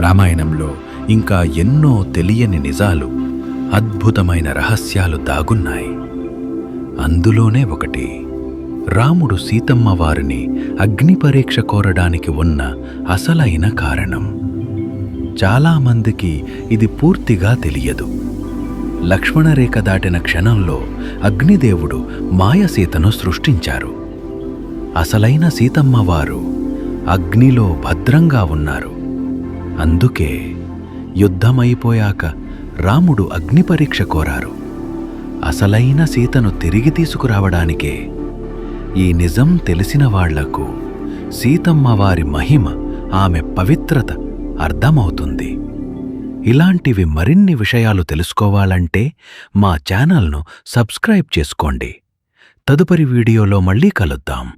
రామాయణంలో ఇంకా ఎన్నో తెలియని నిజాలు అద్భుతమైన రహస్యాలు దాగున్నాయి. అందులోనే ఒకటి రాముడు సీతమ్మ వారిని అగ్నిపరీక్ష కోరడానికి ఉన్న అసలైన కారణం. చాలామందికి ఇది పూర్తిగా తెలియదు. లక్ష్మణరేఖ దాటిన క్షణంలో అగ్నిదేవుడు మాయసీతను సృష్టించారు. అసలైన సీతమ్మ వారు అగ్నిలో భద్రంగా ఉన్నారు. అందుకే యుద్ధమైపోయాక రాముడు అగ్ని పరీక్ష కోరారు. అసలైన సీతను తిరిగి తీసుకురావడానికే ఈ నిజం తెలిసిన వాళ్ళకు సీతమ్మ వారి మహిమ ఆమె పవిత్రత అర్థమవుతుంది. ఇలాంటివి మరిన్ని విషయాలు తెలుసుకోవాలంటే మా ఛానల్ను సబ్స్క్రైబ్ చేసుకోండి. తదుపరి వీడియోలో మళ్ళీ కలుద్దాం.